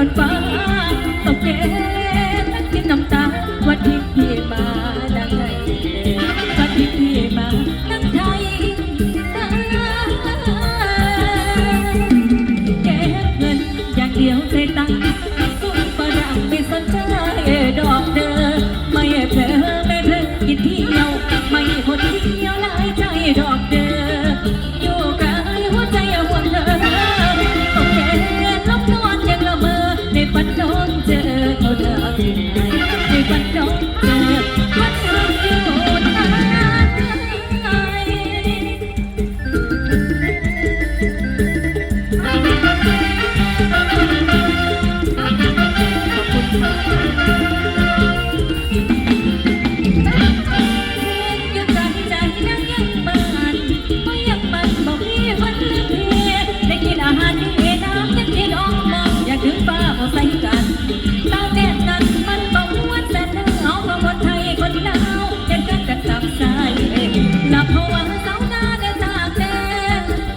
ก่อนฟ้า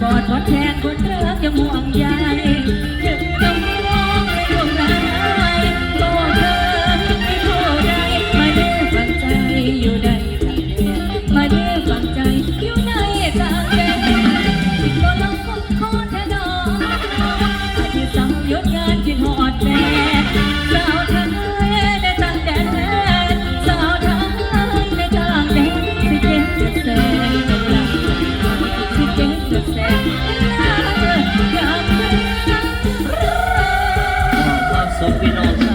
กอดกอดแทนคนเลิกยังห่วงใย ควา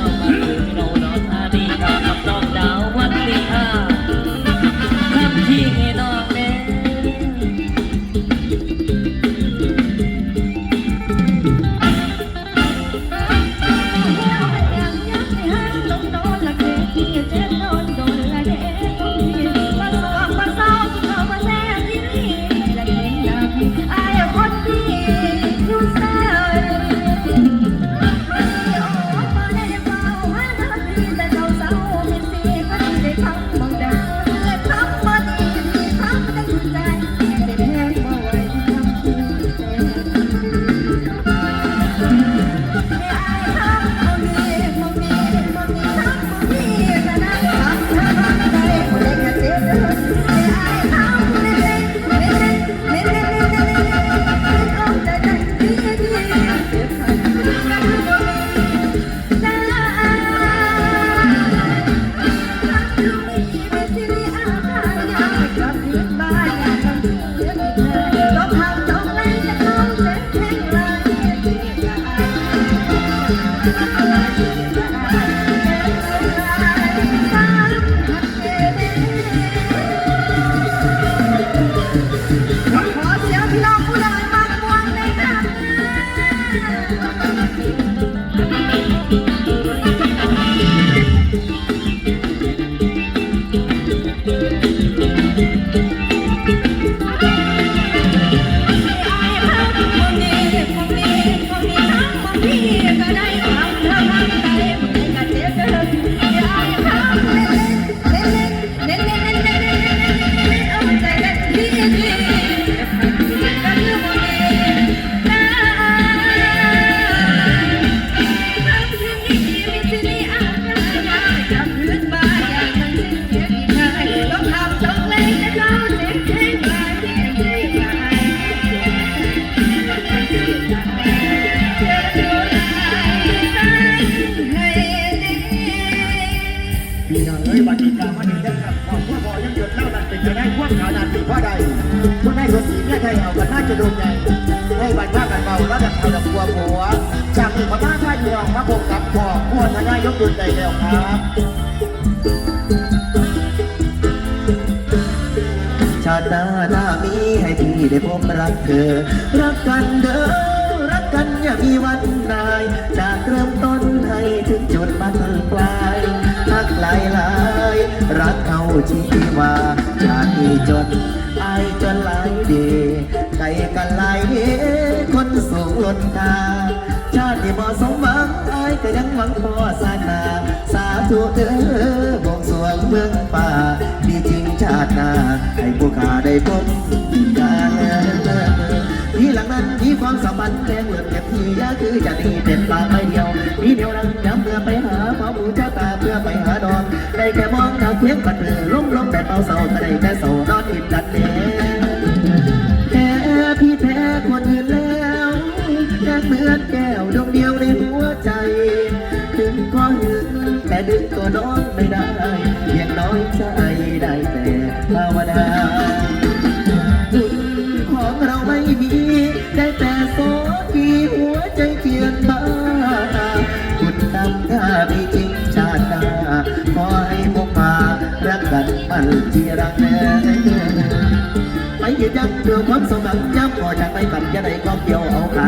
thank you. บัดนี้กามาดีจังครับขอบคุณพ่อยังหยุดเล่านันเป็นจะได้ควบขานันเป็นพ่อใดคุณให้รถสีเนี่ยไทยเอากันน่าจะโดนใจให้บัดว่ากันเบาแล้วดับเอาดับกลัวผัวจากนี้ขอท้าทายพี่น้องมาพบกับพ่อพ่อทนายกดุลใจแล้วครับชาติหน้าหน้ามีให้พี่ได้พบรักเธอ รักกันเด้อรักกันอย่ามีวันนายจากเริ่มต้นให้ถึงจุดบั้นปลาย รักหลายหลายรักเขาชีวาชาตินี้จนอายจนหลายเดไกลกันหลายเดคนสูงล้นตาชาติบ่สมหวังอายก็ยังหวังพอสานาสาธุเด้อบวงสวงเมืองป่าดีจริงชาติหน้าให้ผู้ข้าได้พบกัน ที่หลังนั้นมีความสัมพันธ์แรงเหลือเก็บที่ยาคือจะดีเป็นปลาไม่เดียว มีเดียวรังย้ำเพื่อไปหาหมอหมูเจ้าตาเพื่อไปหาดอนได้แค่มองดาวเทียงปัดเือล้มล้มแต่เป่าเสาแต่ได้แต่เสานอนอิ่มกันแน่แพ้พี่แพ้คนอื่นแล้วแค่เหมือนแก้วดวงเดียวในหัวใจถึงก็หึงแต่ดึงตัวน้องไม่ได้เพียงน้อยใจ ถ้ามีจริงชาติหน้าขอให้พวกมารักกันมันที่รักแน่ไปยืนยันเพื่อความสมบัติย้ำพอจากไปปั่นจะได้ก็เกี่ยวเอาขา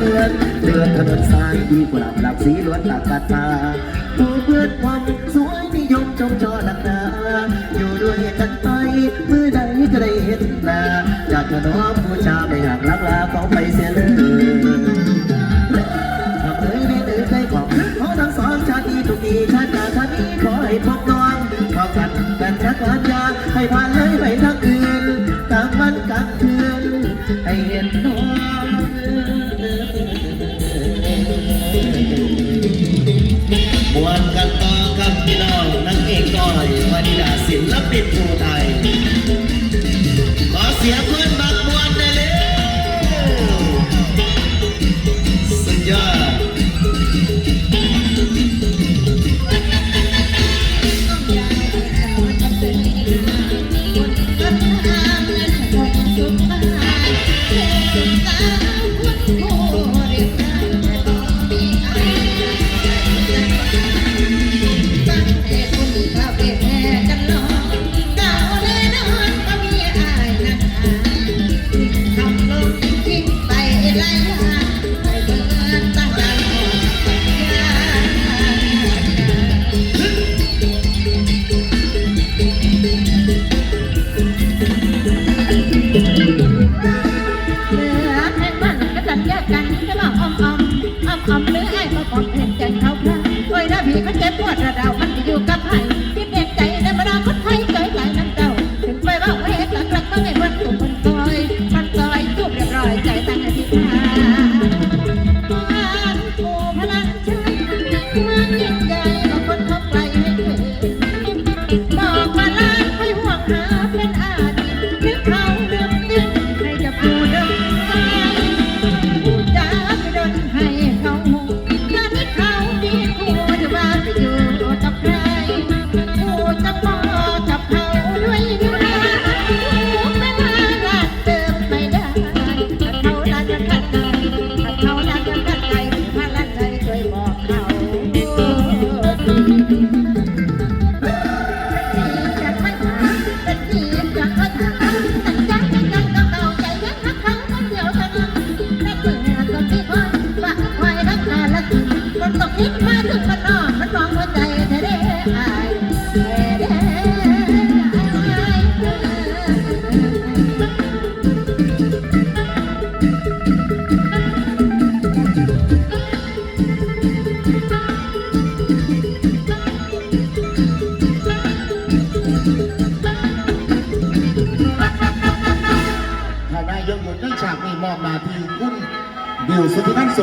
เดินเดินถนนสายดีกว่าหลับสีล้วนหลักกัดตาผู้เพื่อนความสวยนิยมชมชอหนักหนาอยู่ด้วยกันไปเมื่อใดก็ได้เห็นหน้าจากจะน้อมผู้ชาไม่หักลักลาเขาไปเสียเลย พบน้องพอกันกันชักวันยาให้ผ่านเลยไปทางอื่นกลางวันกลางคืนให้เห็นน้องมวนกันต่อกับพี่น้องนักเอกก้อยวันิดาศิลปิน มันเจ็บปวดระดับมันอยู่กับ ถ้านายกหยุดในฉากนี้มอบหนาทีคุณบิวสุธิพันธ์